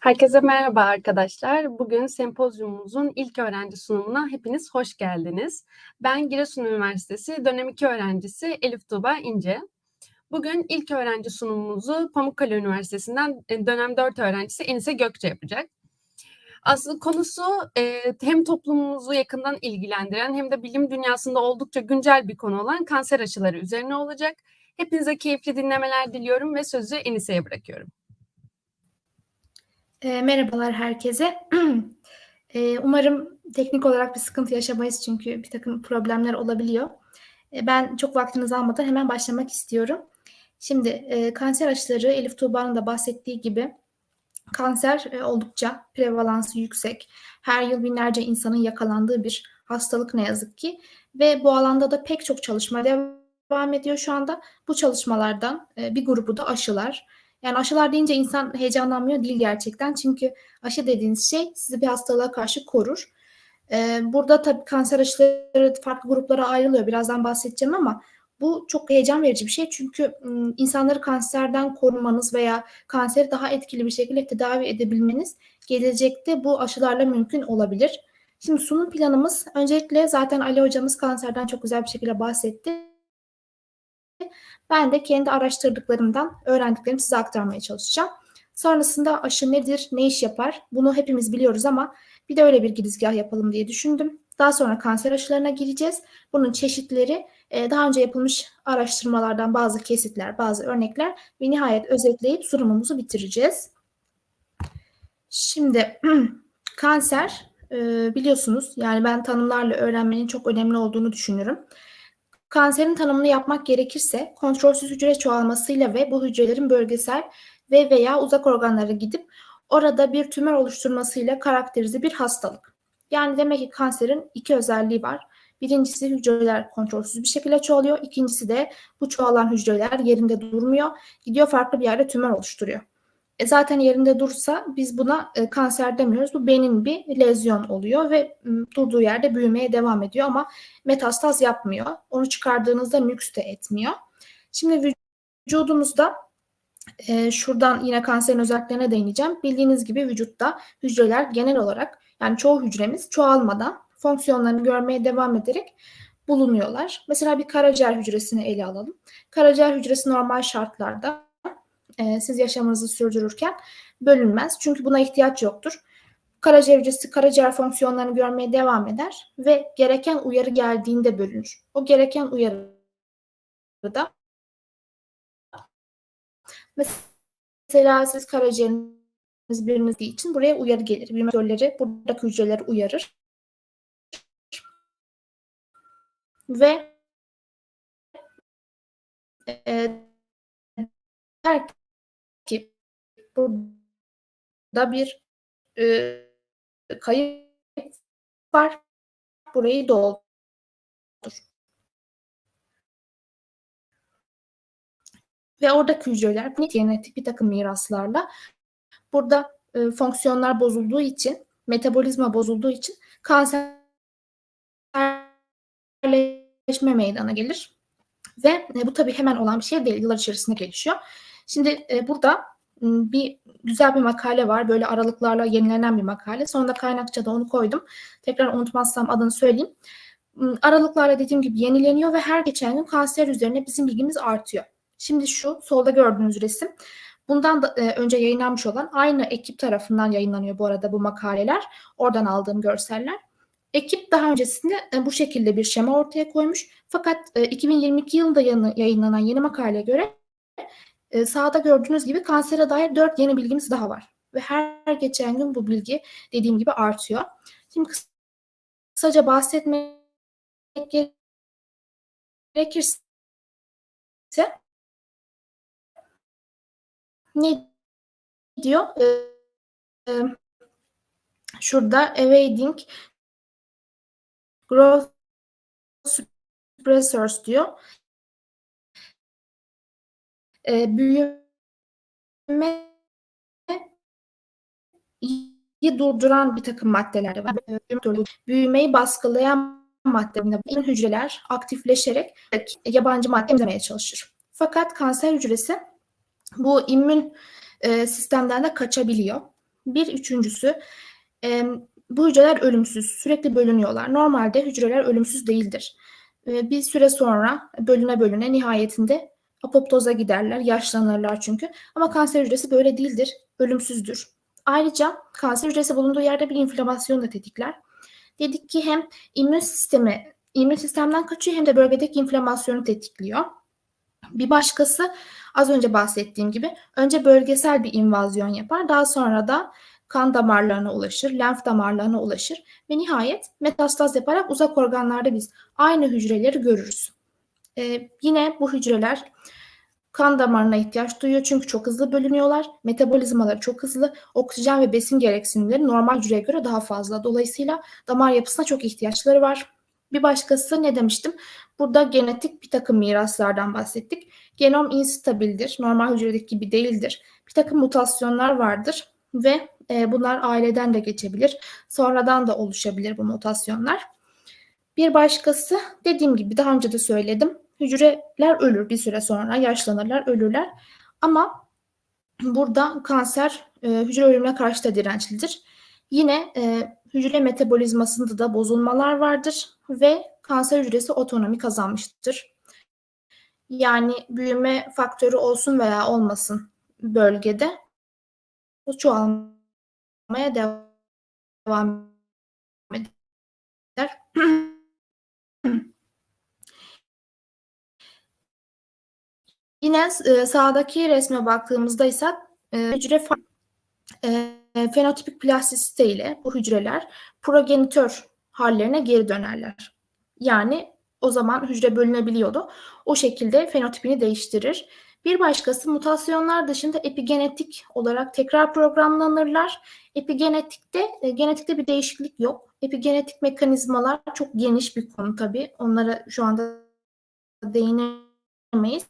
Herkese merhaba arkadaşlar. Bugün sempozyumumuzun ilk öğrenci sunumuna hepiniz hoş geldiniz. Ben Giresun Üniversitesi dönem 2 öğrencisi Elif Tuğba İnce. Bugün ilk öğrenci sunumumuzu Pamukkale Üniversitesi'nden e, dönem 4 öğrencisi Enise Gökçe yapacak. Aslında konusu e, hem toplumumuzu yakından ilgilendiren hem de bilim dünyasında oldukça güncel bir konu olan kanser aşıları üzerine olacak. Hepinize keyifli dinlemeler diliyorum ve sözü Enise'ye bırakıyorum. E, merhabalar herkese. e, umarım teknik olarak bir sıkıntı yaşamayız çünkü bir takım problemler olabiliyor. E, ben çok vaktinizi almadan hemen başlamak istiyorum. Şimdi e, kanser aşıları Elif Tuğba'nın da bahsettiği gibi kanser e, oldukça prevalansı yüksek. Her yıl binlerce insanın yakalandığı bir hastalık ne yazık ki. Ve bu alanda da pek çok çalışma devam ediyor şu anda. Bu çalışmalardan e, bir grubu da aşılar. Yani aşılar deyince insan heyecanlanmıyor değil gerçekten. Çünkü aşı dediğiniz şey sizi bir hastalığa karşı korur. Ee, burada tabii kanser aşıları farklı gruplara ayrılıyor. Birazdan bahsedeceğim ama bu çok heyecan verici bir şey. Çünkü insanları kanserden korumanız veya kanseri daha etkili bir şekilde tedavi edebilmeniz gelecekte bu aşılarla mümkün olabilir. Şimdi sunum planımız öncelikle zaten Ali hocamız kanserden çok güzel bir şekilde bahsetti. Ben de kendi araştırdıklarımdan öğrendiklerimi size aktarmaya çalışacağım. Sonrasında aşı nedir, ne iş yapar? Bunu hepimiz biliyoruz ama bir de öyle bir girizgah yapalım diye düşündüm. Daha sonra kanser aşılarına gireceğiz. Bunun çeşitleri, e, daha önce yapılmış araştırmalardan bazı kesitler, bazı örnekler ve nihayet özetleyip sunumumuzu bitireceğiz. Şimdi kanser e, biliyorsunuz yani ben tanımlarla öğrenmenin çok önemli olduğunu düşünüyorum. Kanserin tanımını yapmak gerekirse kontrolsüz hücre çoğalmasıyla ve bu hücrelerin bölgesel ve veya uzak organlara gidip orada bir tümör oluşturmasıyla karakterize bir hastalık. Yani demek ki kanserin iki özelliği var. Birincisi hücreler kontrolsüz bir şekilde çoğalıyor. İkincisi de bu çoğalan hücreler yerinde durmuyor. Gidiyor farklı bir yerde tümör oluşturuyor. E zaten yerinde dursa biz buna e, kanser demiyoruz. Bu benim bir lezyon oluyor ve durduğu yerde büyümeye devam ediyor ama metastaz yapmıyor. Onu çıkardığınızda nüks de etmiyor. Şimdi vücudumuzda e, şuradan yine kanserin özelliklerine değineceğim. Bildiğiniz gibi vücutta hücreler genel olarak yani çoğu hücremiz çoğalmadan fonksiyonlarını görmeye devam ederek bulunuyorlar. Mesela bir karaciğer hücresini ele alalım. Karaciğer hücresi normal şartlarda e, siz yaşamınızı sürdürürken bölünmez. Çünkü buna ihtiyaç yoktur. Karaciğer hücresi karaciğer fonksiyonlarını görmeye devam eder ve gereken uyarı geldiğinde bölünür. O gereken uyarı da mesela siz karaciğeriniz bilinmediği için buraya uyarı gelir. Bilmezörleri buradaki hücreleri uyarır. Ve e, burada bir e, kayıp var. Burayı doldur. Ve oradaki hücreler genetik bir takım miraslarla burada e, fonksiyonlar bozulduğu için, metabolizma bozulduğu için kanserleşme meydana gelir. Ve e, bu tabii hemen olan bir şey değil. Yıllar içerisinde gelişiyor. Şimdi e, burada bir güzel bir makale var. Böyle aralıklarla yenilenen bir makale. Sonunda kaynakçada onu koydum. Tekrar unutmazsam adını söyleyeyim. Aralıklarla dediğim gibi yenileniyor ve her geçen gün kanser üzerine bizim bilgimiz artıyor. Şimdi şu solda gördüğünüz resim. Bundan da, e, önce yayınlanmış olan aynı ekip tarafından yayınlanıyor bu arada bu makaleler. Oradan aldığım görseller. Ekip daha öncesinde e, bu şekilde bir şema ortaya koymuş. Fakat e, 2022 yılında yayınlanan yeni makaleye göre e, sağda gördüğünüz gibi kansere dair dört yeni bilgimiz daha var. Ve her geçen gün bu bilgi dediğim gibi artıyor. Şimdi kısaca bahsetmek gerekirse ne diyor? Ee, şurada evading growth suppressors diyor e, büyüme durduran bir takım maddeler var. Büyümeyi baskılayan maddeler hücreler aktifleşerek yabancı madde emzirmeye çalışır. Fakat kanser hücresi bu immün e, sistemden de kaçabiliyor. Bir üçüncüsü e, bu hücreler ölümsüz, sürekli bölünüyorlar. Normalde hücreler ölümsüz değildir. E, bir süre sonra bölüne bölüne nihayetinde apoptoza giderler, yaşlanırlar çünkü. Ama kanser hücresi böyle değildir, ölümsüzdür. Ayrıca kanser hücresi bulunduğu yerde bir inflamasyon da tetikler. Dedik ki hem immün sistemi, immün sistemden kaçıyor hem de bölgedeki inflamasyonu tetikliyor. Bir başkası az önce bahsettiğim gibi önce bölgesel bir invazyon yapar. Daha sonra da kan damarlarına ulaşır, lenf damarlarına ulaşır ve nihayet metastaz yaparak uzak organlarda biz aynı hücreleri görürüz. Ee, yine bu hücreler kan damarına ihtiyaç duyuyor çünkü çok hızlı bölünüyorlar. Metabolizmaları çok hızlı. Oksijen ve besin gereksinimleri normal hücreye göre daha fazla. Dolayısıyla damar yapısına çok ihtiyaçları var. Bir başkası ne demiştim? Burada genetik bir takım miraslardan bahsettik. Genom instabildir. Normal hücredeki gibi değildir. Bir takım mutasyonlar vardır ve e, bunlar aileden de geçebilir. Sonradan da oluşabilir bu mutasyonlar. Bir başkası dediğim gibi daha önce de söyledim. Hücreler ölür bir süre sonra, yaşlanırlar, ölürler. Ama burada kanser e, hücre ölümüne karşı da dirençlidir. Yine e, hücre metabolizmasında da bozulmalar vardır ve kanser hücresi otonomi kazanmıştır. Yani büyüme faktörü olsun veya olmasın bölgede bu çoğalmaya devam eder. Yine e, sağdaki resme baktığımızda ise e, hücre e, fenotipik plastisite ile bu hücreler progenitör hallerine geri dönerler. Yani o zaman hücre bölünebiliyordu. O şekilde fenotipini değiştirir. Bir başkası mutasyonlar dışında epigenetik olarak tekrar programlanırlar. Epigenetikte e, genetikte bir değişiklik yok. Epigenetik mekanizmalar çok geniş bir konu tabii. Onlara şu anda değinemeyiz.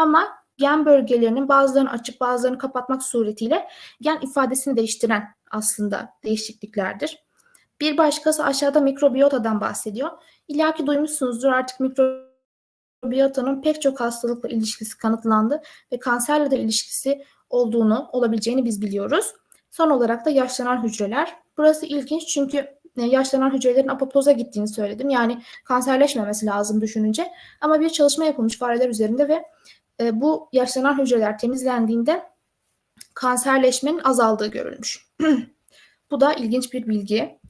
Ama gen bölgelerinin bazılarını açıp bazılarını kapatmak suretiyle gen ifadesini değiştiren aslında değişikliklerdir. Bir başkası aşağıda mikrobiyotadan bahsediyor. İlla ki duymuşsunuzdur artık mikrobiyotanın pek çok hastalıkla ilişkisi kanıtlandı ve kanserle de ilişkisi olduğunu, olabileceğini biz biliyoruz. Son olarak da yaşlanan hücreler. Burası ilginç çünkü e, yaşlanan hücrelerin apoptoza gittiğini söyledim. Yani kanserleşmemesi lazım düşününce. Ama bir çalışma yapılmış fareler üzerinde ve e, bu yaşlanan hücreler temizlendiğinde kanserleşmenin azaldığı görülmüş. bu da ilginç bir bilgi.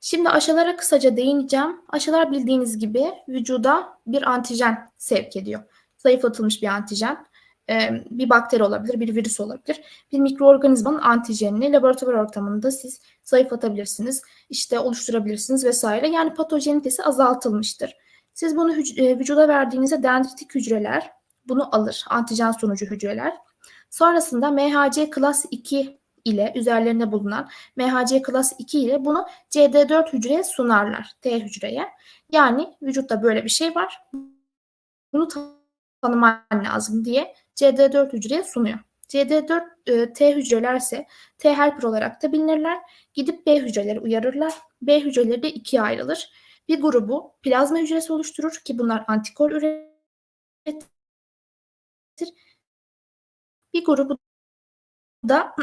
Şimdi aşılara kısaca değineceğim. Aşılar bildiğiniz gibi vücuda bir antijen sevk ediyor. Zayıflatılmış bir antijen. Ee, bir bakteri olabilir, bir virüs olabilir. Bir mikroorganizmanın antijenini laboratuvar ortamında siz zayıflatabilirsiniz, işte oluşturabilirsiniz vesaire. Yani patojenitesi azaltılmıştır. Siz bunu e, vücuda verdiğinizde dendritik hücreler bunu alır. Antijen sonucu hücreler. Sonrasında MHC klas 2 ile üzerlerinde bulunan MHC klas 2 ile bunu CD4 hücreye sunarlar. T hücreye. Yani vücutta böyle bir şey var. Bunu tanıman lazım diye CD4 hücreye sunuyor. CD4 e, T hücrelerse T helper olarak da bilinirler. Gidip B hücreleri uyarırlar. B hücreleri de ikiye ayrılır. Bir grubu plazma hücresi oluşturur ki bunlar antikor üretir. Bir grubu da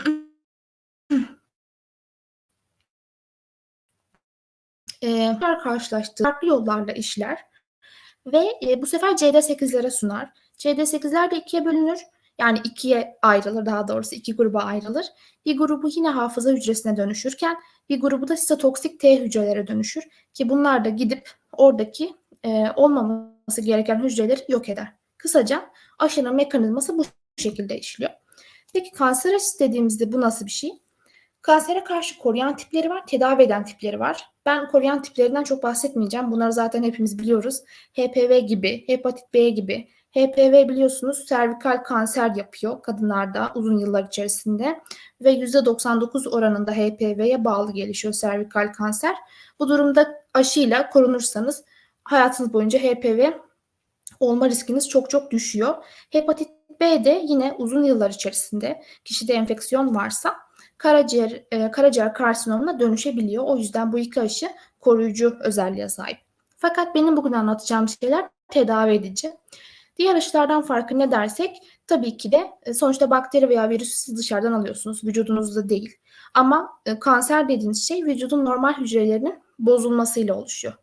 e, karşılaştığı farklı yollarla işler ve e, bu sefer CD8'lere sunar. CD8'ler de ikiye bölünür. Yani ikiye ayrılır daha doğrusu iki gruba ayrılır. Bir grubu yine hafıza hücresine dönüşürken bir grubu da sitotoksik T hücrelere dönüşür. Ki bunlar da gidip oradaki e, olmaması gereken hücreleri yok eder. Kısaca aşının mekanizması bu şekilde işliyor. Peki kanser aşısı dediğimizde bu nasıl bir şey? Kansere karşı koruyan tipleri var, tedavi eden tipleri var. Ben koruyan tiplerinden çok bahsetmeyeceğim. Bunları zaten hepimiz biliyoruz. HPV gibi, hepatit B gibi. HPV biliyorsunuz servikal kanser yapıyor kadınlarda uzun yıllar içerisinde ve %99 oranında HPV'ye bağlı gelişiyor servikal kanser. Bu durumda aşıyla korunursanız hayatınız boyunca HPV olma riskiniz çok çok düşüyor. Hepatit B de yine uzun yıllar içerisinde kişide enfeksiyon varsa karaciğer e, karaciğer karsinomuna dönüşebiliyor. O yüzden bu iki aşı koruyucu özelliğe sahip. Fakat benim bugün anlatacağım şeyler tedavi edici. Diğer aşılardan farkı ne dersek tabii ki de e, sonuçta bakteri veya virüsü siz dışarıdan alıyorsunuz. Vücudunuzda değil. Ama e, kanser dediğiniz şey vücudun normal hücrelerinin bozulmasıyla oluşuyor.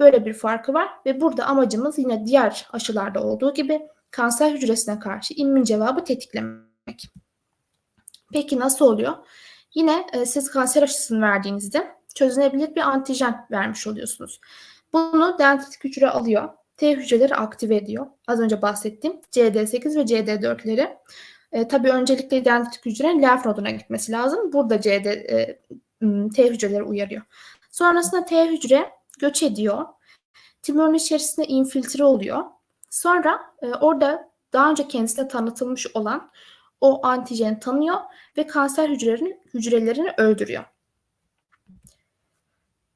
Böyle bir farkı var ve burada amacımız yine diğer aşılarda olduğu gibi kanser hücresine karşı immün cevabı tetiklemek. Peki nasıl oluyor? Yine e, siz kanser aşısını verdiğinizde çözünebilir bir antijen vermiş oluyorsunuz. Bunu dendritik hücre alıyor. T hücreleri aktive ediyor. Az önce bahsettiğim CD8 ve CD4'leri. E, tabii öncelikle dendritik hücrenin lenf noduna gitmesi lazım. Burada CD, e, T hücreleri uyarıyor. Sonrasında T hücre göç ediyor. Tümörün içerisinde infiltre oluyor. Sonra e, orada daha önce kendisine tanıtılmış olan o antijeni tanıyor ve kanser hücrelerini, hücrelerini öldürüyor.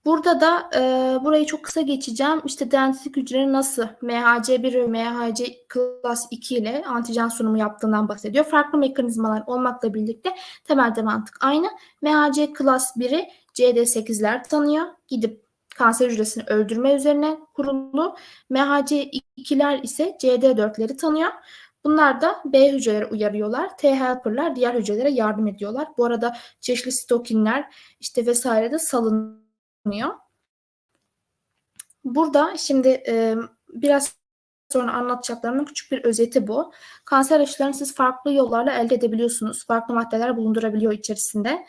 Burada da e, burayı çok kısa geçeceğim. İşte dendritik hücrenin nasıl MHC1 ve MHC class 2 ile antijen sunumu yaptığından bahsediyor. Farklı mekanizmalar olmakla birlikte temelde mantık aynı. MHC class 1'i CD8'ler tanıyor. Gidip kanser hücresini öldürme üzerine kurulu. MHC2'ler ise CD4'leri tanıyor. Bunlar da B hücreleri uyarıyorlar. T helper'lar diğer hücrelere yardım ediyorlar. Bu arada çeşitli stokinler işte vesaire de salınıyor. Burada şimdi e, biraz sonra anlatacaklarımın küçük bir özeti bu. Kanser aşılarını siz farklı yollarla elde edebiliyorsunuz. Farklı maddeler bulundurabiliyor içerisinde.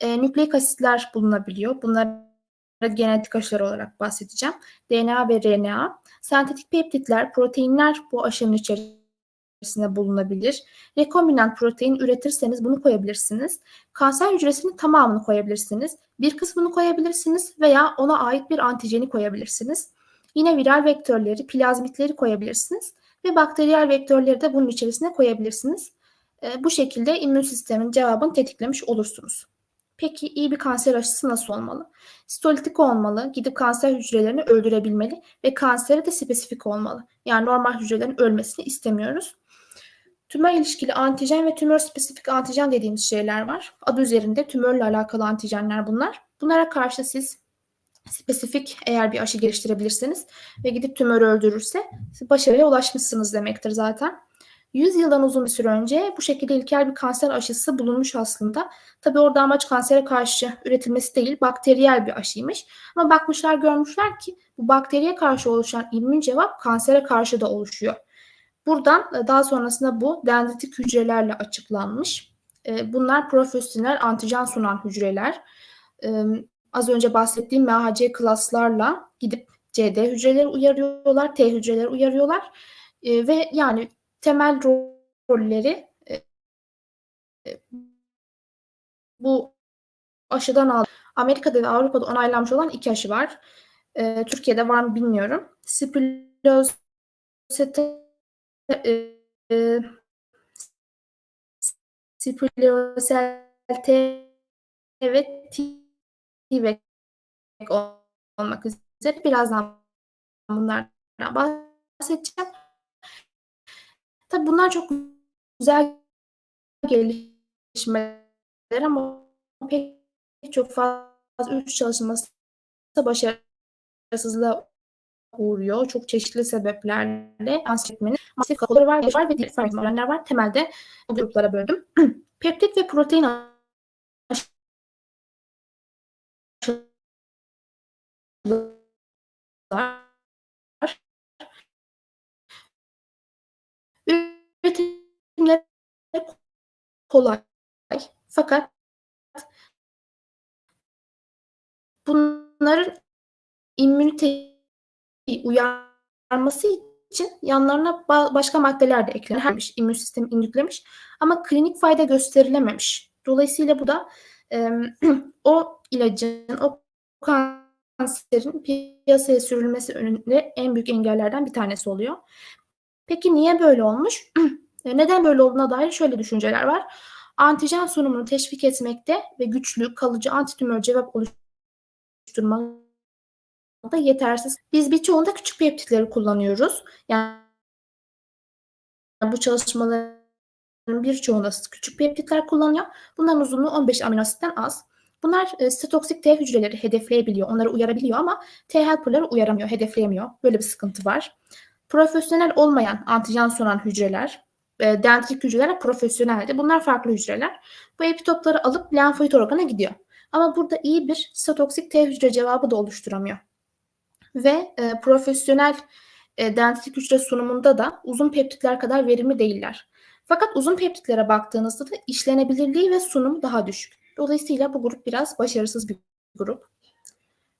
E, nükleik asitler bulunabiliyor. Bunlar genetik aşılar olarak bahsedeceğim. DNA ve RNA. Sentetik peptitler, proteinler bu aşının içerisinde bulunabilir. Rekombinant protein üretirseniz bunu koyabilirsiniz. Kanser hücresinin tamamını koyabilirsiniz. Bir kısmını koyabilirsiniz veya ona ait bir antijeni koyabilirsiniz. Yine viral vektörleri, plazmitleri koyabilirsiniz ve bakteriyel vektörleri de bunun içerisine koyabilirsiniz. Bu şekilde immün sistemin cevabını tetiklemiş olursunuz. Peki iyi bir kanser aşısı nasıl olmalı? Sitolitik olmalı, gidip kanser hücrelerini öldürebilmeli ve kansere de spesifik olmalı. Yani normal hücrelerin ölmesini istemiyoruz. Tümör ilişkili antijen ve tümör spesifik antijen dediğimiz şeyler var. Adı üzerinde tümörle alakalı antijenler bunlar. Bunlara karşı siz spesifik eğer bir aşı geliştirebilirsiniz ve gidip tümörü öldürürse başarıya ulaşmışsınız demektir zaten. 100 yıldan uzun bir süre önce bu şekilde ilkel bir kanser aşısı bulunmuş aslında. Tabi orada amaç kansere karşı üretilmesi değil, bakteriyel bir aşıymış. Ama bakmışlar görmüşler ki bu bakteriye karşı oluşan immün cevap kansere karşı da oluşuyor. Buradan daha sonrasında bu dendritik hücrelerle açıklanmış. Bunlar profesyonel antijen sunan hücreler. Az önce bahsettiğim MHC klaslarla gidip CD hücreleri uyarıyorlar, T hücreleri uyarıyorlar. Ve yani temel rolleri e, e, bu aşıdan aldı. Amerika'da ve Avrupa'da onaylanmış olan iki aşı var. E, Türkiye'de var mı bilmiyorum. Spilozete e, Spiloselte ve T-Vec olmak üzere birazdan bunlardan bahsedeceğim. Tabii bunlar çok güzel gelişmeler ama pek çok fazla üç çalışması başarısızlığa uğruyor. Çok çeşitli sebeplerle kanser etmenin masif kalıpları var, var ve diğer farklı var. Temelde bu gruplara böldüm. Peptit ve protein aşılar Üretimleri kolay. Fakat bunların immüniteyi uyarması için yanlarına başka maddeler de eklenmiş, immün sistemi indüklemiş ama klinik fayda gösterilememiş. Dolayısıyla bu da e, o ilacın, o kanserin piyasaya sürülmesi önünde en büyük engellerden bir tanesi oluyor. Peki niye böyle olmuş? Neden böyle olduğuna dair şöyle düşünceler var. Antijen sunumunu teşvik etmekte ve güçlü, kalıcı antitümör cevap oluşturmakta yetersiz. Biz birçoğunda küçük peptitleri kullanıyoruz. Yani bu çalışmaların birçoğunda küçük peptitler kullanıyor. Bunların uzunluğu 15 amino asitten az. Bunlar e, sitoksik T hücreleri hedefleyebiliyor, onları uyarabiliyor ama T helper'ları uyaramıyor, hedefleyemiyor. Böyle bir sıkıntı var. Profesyonel olmayan antijen sunan hücreler, e, dendrit hücreler profesyoneldi. Bunlar farklı hücreler. Bu epitopları alıp lenfoid organa gidiyor. Ama burada iyi bir sitotoksik T hücre cevabı da oluşturamıyor. Ve e, profesyonel e, dendritik hücre sunumunda da uzun peptitler kadar verimli değiller. Fakat uzun peptitlere baktığınızda da işlenebilirliği ve sunumu daha düşük. Dolayısıyla bu grup biraz başarısız bir grup.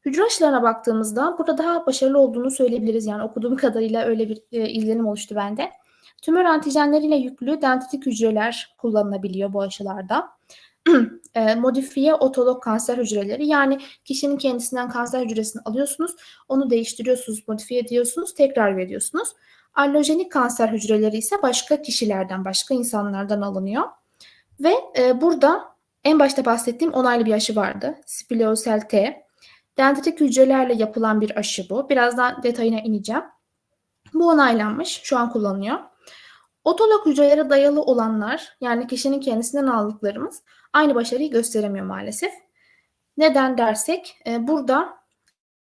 Hücre aşılarına baktığımızda burada daha başarılı olduğunu söyleyebiliriz. Yani okuduğum kadarıyla öyle bir e, izlenim oluştu bende. Tümör antijenleriyle yüklü dendritik hücreler kullanılabiliyor bu aşılarda. e, modifiye otolog kanser hücreleri yani kişinin kendisinden kanser hücresini alıyorsunuz, onu değiştiriyorsunuz, modifiye ediyorsunuz, tekrar veriyorsunuz. Allojenik kanser hücreleri ise başka kişilerden, başka insanlardan alınıyor. Ve e, burada en başta bahsettiğim onaylı bir aşı vardı. Spiliosel T. Dendritik hücrelerle yapılan bir aşı bu. Birazdan detayına ineceğim. Bu onaylanmış, şu an kullanılıyor. Otolog hücrelere dayalı olanlar, yani kişinin kendisinden aldıklarımız aynı başarıyı gösteremiyor maalesef. Neden dersek, e, burada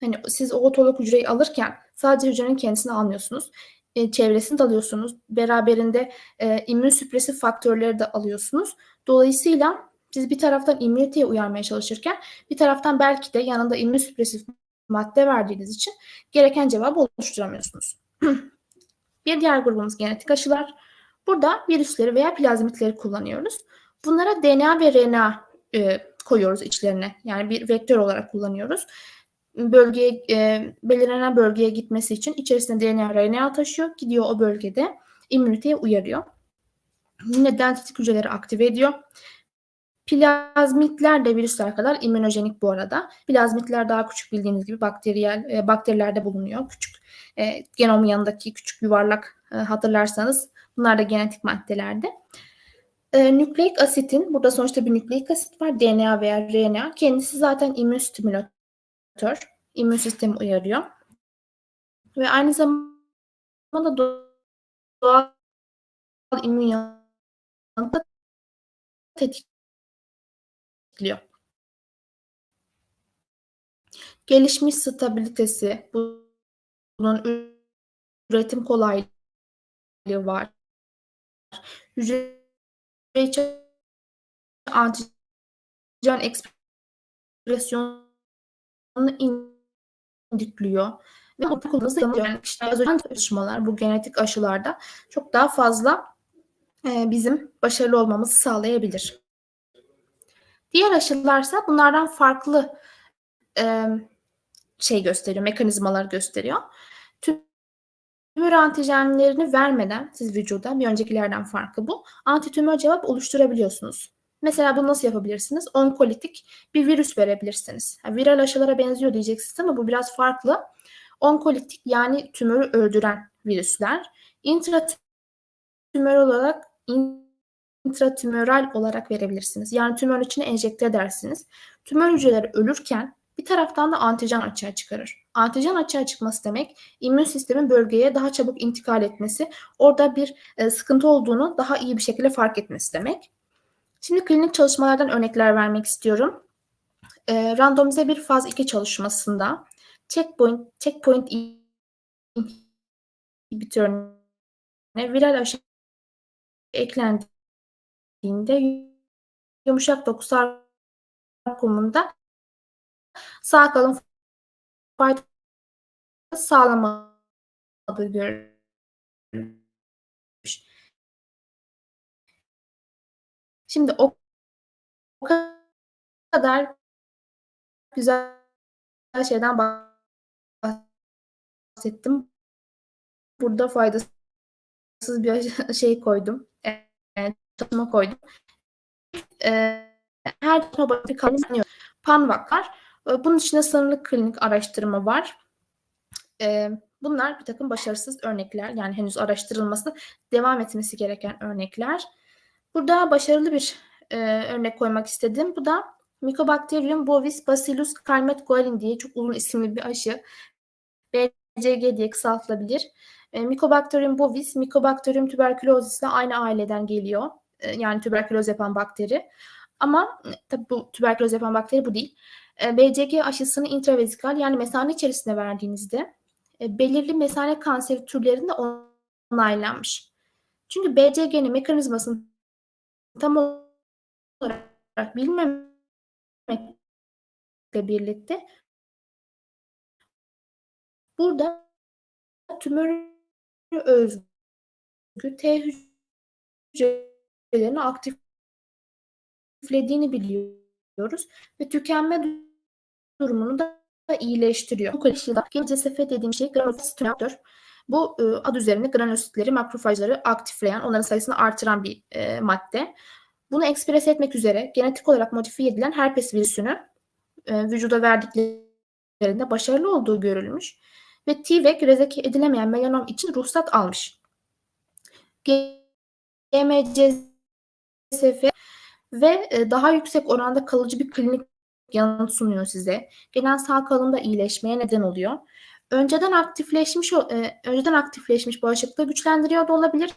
hani siz o otolog hücreyi alırken sadece hücrenin kendisini almıyorsunuz. E, çevresini de alıyorsunuz. Beraberinde e, immün süpresif faktörleri de alıyorsunuz. Dolayısıyla siz bir taraftan immüniteye uyarmaya çalışırken bir taraftan belki de yanında immün süpresif madde verdiğiniz için gereken cevabı oluşturamıyorsunuz. bir diğer grubumuz genetik aşılar. Burada virüsleri veya plazmitleri kullanıyoruz. Bunlara DNA ve RNA e, koyuyoruz içlerine. Yani bir vektör olarak kullanıyoruz. Bölgeye e, belirlenen bölgeye gitmesi için içerisinde DNA RNA taşıyor. Gidiyor o bölgede immüniteye uyarıyor. Yine dendritik hücreleri aktive ediyor. Plazmitler de virüsler kadar immünojenik bu arada. Plazmitler daha küçük bildiğiniz gibi bakteriyel e, bakterilerde bulunuyor. Küçük e, genomun yanındaki küçük yuvarlak e, hatırlarsanız bunlar da genetik maddelerde. E, nükleik asitin, burada sonuçta bir nükleik asit var, DNA veya RNA. Kendisi zaten immün stimülatör, immün sistemi uyarıyor. Ve aynı zamanda doğal immün yanında tetikliyor. Gelişmiş stabilitesi, bunun üretim kolaylığı var. Hücre antijen ekspresyonunu indikliyor. Ve bu kullanılması yani işte az çalışmalar bu genetik aşılarda çok daha fazla bizim başarılı olmamızı sağlayabilir. Diğer aşılarsa bunlardan farklı e, şey gösteriyor, mekanizmalar gösteriyor. Tümör antijenlerini vermeden siz vücuda bir öncekilerden farkı bu. Antitümör cevap oluşturabiliyorsunuz. Mesela bunu nasıl yapabilirsiniz? Onkolitik bir virüs verebilirsiniz. Yani viral aşılara benziyor diyeceksiniz ama bu biraz farklı. Onkolitik yani tümörü öldüren virüsler. İntratümör olarak intratümöral olarak verebilirsiniz. Yani tümörün içine enjekte edersiniz. Tümör hücreleri ölürken bir taraftan da antijen açığa çıkarır. Antijen açığa çıkması demek immün sistemin bölgeye daha çabuk intikal etmesi, orada bir e, sıkıntı olduğunu daha iyi bir şekilde fark etmesi demek. Şimdi klinik çalışmalardan örnekler vermek istiyorum. E, randomize bir faz 2 çalışmasında checkpoint, checkpoint inhibitörüne viral aşı eklendiğinde yumuşak doku sarkomunda sağ kalın fayda sağlamadığı görülmüş. Şimdi o, kadar güzel şeyden bahsettim. Burada faydasız bir şey koydum. E, çalışma koydum. E, her çalışma Pan vakar ee, bunun içinde sınırlı klinik araştırma var. Ee, bunlar bir takım başarısız örnekler. Yani henüz araştırılması devam etmesi gereken örnekler. Burada başarılı bir e, örnek koymak istedim. Bu da Mycobacterium bovis bacillus calmette-guerin diye çok uzun isimli bir aşı. BCG diye kısaltılabilir. E, Mycobacterium bovis, Mycobacterium tuberculosis ile aynı aileden geliyor. E, yani tüberküloz yapan bakteri. Ama tabii bu tüberküloz yapan bakteri bu değil. BCG aşısını intravezikal yani mesane içerisinde verdiğinizde e, belirli mesane kanseri türlerinde onaylanmış. Çünkü BCG'nin mekanizmasını tam olarak bilmemekle birlikte burada tümör özgü T hücrelerini aktiflediğini biliyoruz ve tükenme durumunu da iyileştiriyor. Bu koleksiyonda GCSF dediğim şey stimülatör. Bu e, ad üzerinde granulositleri, makrofajları aktifleyen, onların sayısını artıran bir e, madde. Bunu ekspres etmek üzere genetik olarak modifiye edilen herpes virüsünü e, vücuda verdiklerinde başarılı olduğu görülmüş ve T-VEC rezeki edilemeyen melanom için ruhsat almış. GMCSF ve e, daha yüksek oranda kalıcı bir klinik yanıt sunuyor size. Genel sağ kalımda iyileşmeye neden oluyor. Önceden aktifleşmiş e, önceden aktifleşmiş bağışıklığı güçlendiriyor da olabilir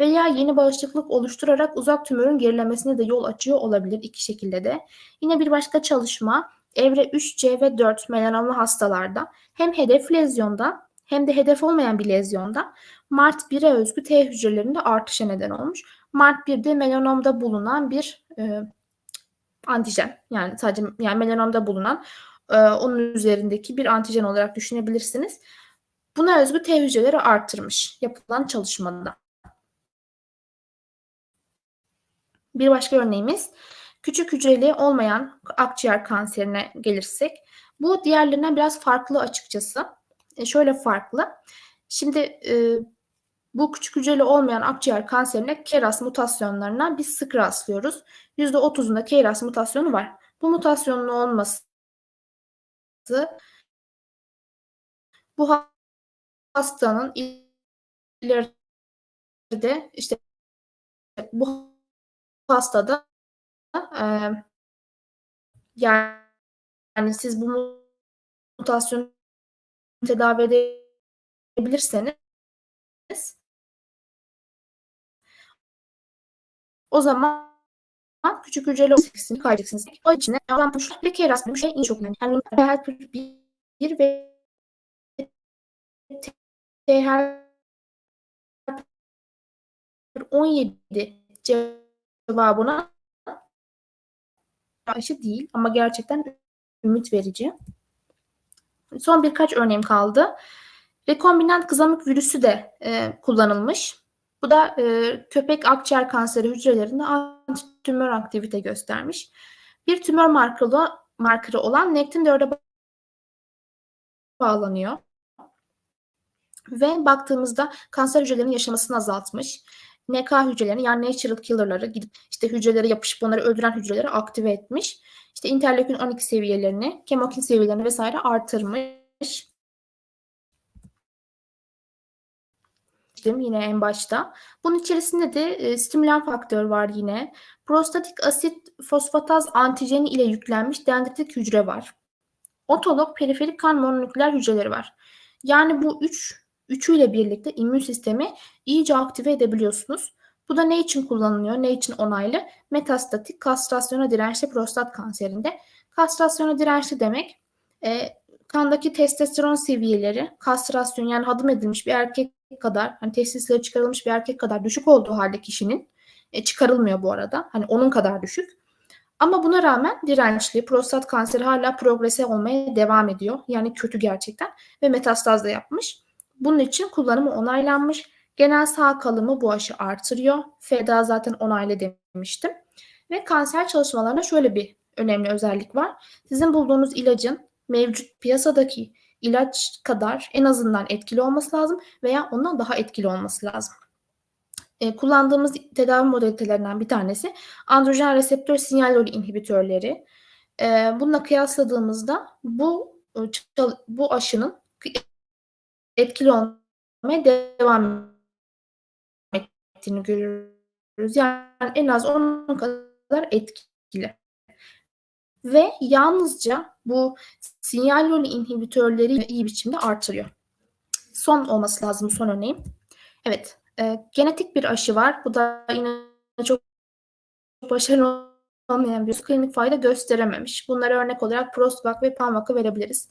veya yeni bağışıklık oluşturarak uzak tümörün gerilemesine de yol açıyor olabilir iki şekilde de. Yine bir başka çalışma evre 3C ve 4 melanomlu hastalarda hem hedef lezyonda hem de hedef olmayan bir lezyonda MART 1'e özgü T hücrelerinde artışa neden olmuş. MART 1'de melanomda bulunan bir e, antijen yani sadece yani melanomda bulunan e, onun üzerindeki bir antijen olarak düşünebilirsiniz. Buna özgü T hücreleri arttırmış yapılan çalışmada. Bir başka örneğimiz küçük hücreli olmayan akciğer kanserine gelirsek bu diğerlerinden biraz farklı açıkçası. E şöyle farklı. Şimdi e, bu küçük hücreli olmayan akciğer kanserine KRAS mutasyonlarına biz sık rastlıyoruz. %30'unda KRAS mutasyonu var. Bu mutasyonun olması bu hastanın ileride işte bu hastada e, yani siz bu mutasyonu tedavi edebilirseniz o zaman küçük hücreli oksikisini kaybedeceksiniz. O için de yalanmış ve KRAS bir şey çok önemli. Yani THL bir ve THL 17 cevabına aşı değil ama gerçekten ümit verici. Son birkaç örneğim kaldı. Rekombinant kızamık virüsü de e, kullanılmış. Bu da e, köpek akciğer kanseri hücrelerinde antitümör aktivite göstermiş. Bir tümör markalı, markeri olan Nectin-4'e bağlanıyor. Ve baktığımızda kanser hücrelerinin yaşamasını azaltmış. NK hücrelerini yani natural killer'ları gidip işte hücrelere yapışıp onları öldüren hücreleri aktive etmiş. İşte interleukin 12 seviyelerini, kemokin seviyelerini vesaire artırmış. Yine en başta. Bunun içerisinde de e, stimülan faktör var yine. Prostatik asit fosfataz antijeni ile yüklenmiş dendritik hücre var. Otolog periferik kan mononükleer hücreleri var. Yani bu üç üçüyle birlikte immün sistemi iyice aktive edebiliyorsunuz. Bu da ne için kullanılıyor, ne için onaylı? Metastatik kastrasyona dirençli prostat kanserinde. Kastrasyona dirençli demek e, kandaki testosteron seviyeleri kastrasyon yani hadım edilmiş bir erkek kadar hani testisleri çıkarılmış bir erkek kadar düşük olduğu halde kişinin e, çıkarılmıyor bu arada. Hani onun kadar düşük. Ama buna rağmen dirençli prostat kanseri hala progrese olmaya devam ediyor. Yani kötü gerçekten ve metastaz da yapmış. Bunun için kullanımı onaylanmış. Genel sağ kalımı bu aşı artırıyor. FEDA zaten onaylı demiştim. Ve kanser çalışmalarında şöyle bir önemli özellik var. Sizin bulduğunuz ilacın mevcut piyasadaki ilaç kadar en azından etkili olması lazım veya ondan daha etkili olması lazım. E, kullandığımız tedavi modalitelerinden bir tanesi androjen reseptör sinyal inhibitörleri. E, bununla kıyasladığımızda bu e, bu aşının etkili olmaya devam ettiğini görüyoruz. Yani en az onun kadar etkili. Ve yalnızca bu sinyal yolu inhibitörleri iyi biçimde artırıyor. Son olması lazım son örneğim. Evet, e, genetik bir aşı var. Bu da yine çok başarılı olmayan bir klinik fayda gösterememiş. Bunlara örnek olarak Prostvac ve Panvac'ı verebiliriz.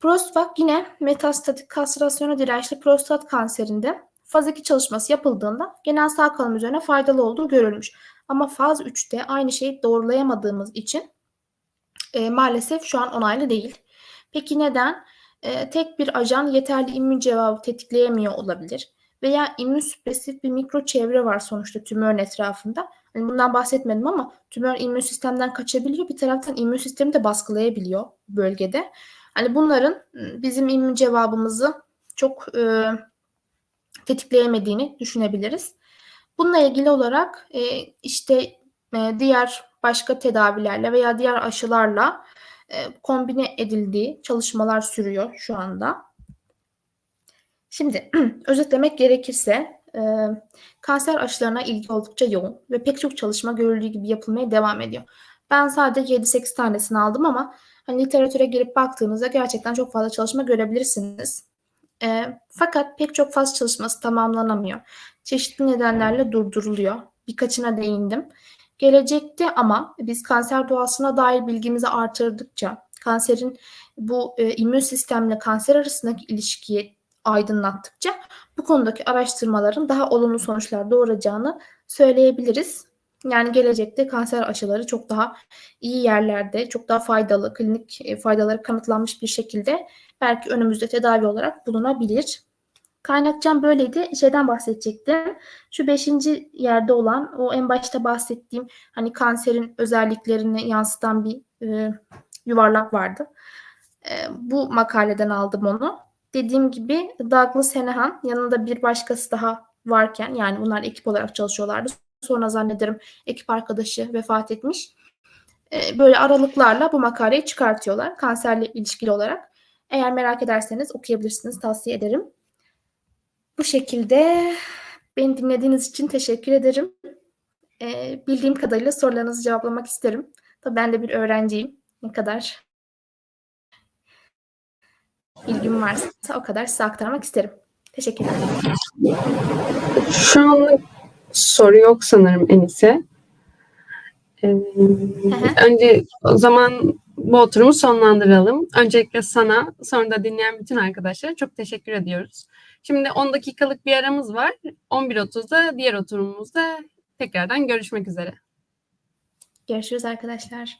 Prostvak yine metastatik kastrasyona dirençli prostat kanserinde faz 2 çalışması yapıldığında genel sağ kalım üzerine faydalı olduğu görülmüş. Ama faz 3'te aynı şeyi doğrulayamadığımız için e, maalesef şu an onaylı değil. Peki neden? E, tek bir ajan yeterli immün cevabı tetikleyemiyor olabilir. Veya immün süpresif bir mikro çevre var sonuçta tümörün etrafında. Hani bundan bahsetmedim ama tümör immün sistemden kaçabiliyor. Bir taraftan immün sistemi de baskılayabiliyor bölgede. Hani bunların ıı, bizim immün cevabımızı çok e, tetikleyemediğini düşünebiliriz. Bununla ilgili olarak e, işte e, diğer başka tedavilerle veya diğer aşılarla e, kombine edildiği çalışmalar sürüyor şu anda. Şimdi özetlemek gerekirse e, kanser aşılarına ilgi oldukça yoğun ve pek çok çalışma görüldüğü gibi yapılmaya devam ediyor. Ben sadece 7-8 tanesini aldım ama hani literatüre girip baktığınızda gerçekten çok fazla çalışma görebilirsiniz. E, fakat pek çok faz çalışması tamamlanamıyor. Çeşitli nedenlerle durduruluyor. Birkaçına değindim. Gelecekte ama biz kanser doğasına dair bilgimizi artırdıkça, kanserin bu e, immün sistemle kanser arasındaki ilişkiyi aydınlattıkça bu konudaki araştırmaların daha olumlu sonuçlar doğuracağını söyleyebiliriz. Yani gelecekte kanser aşıları çok daha iyi yerlerde, çok daha faydalı, klinik e, faydaları kanıtlanmış bir şekilde belki önümüzde tedavi olarak bulunabilir. Kaynakçam böyleydi. Şeyden bahsedecektim. Şu beşinci yerde olan o en başta bahsettiğim hani kanserin özelliklerini yansıtan bir e, yuvarlak vardı. E, bu makaleden aldım onu. Dediğim gibi Douglas Henehan yanında bir başkası daha varken yani bunlar ekip olarak çalışıyorlardı. Sonra zannederim ekip arkadaşı vefat etmiş. E, böyle aralıklarla bu makaleyi çıkartıyorlar kanserle ilişkili olarak. Eğer merak ederseniz okuyabilirsiniz. Tavsiye ederim. Bu şekilde beni dinlediğiniz için teşekkür ederim. Ee, bildiğim kadarıyla sorularınızı cevaplamak isterim. Tabii ben de bir öğrenciyim. Ne kadar bilgim varsa o kadar size aktarmak isterim. Teşekkür ederim. Şu anlık soru yok sanırım Enise. Ee, önce o zaman bu oturumu sonlandıralım. Öncelikle sana, sonra da dinleyen bütün arkadaşlara çok teşekkür ediyoruz. Şimdi 10 dakikalık bir aramız var. 11.30'da diğer oturumumuzda tekrardan görüşmek üzere. Görüşürüz arkadaşlar.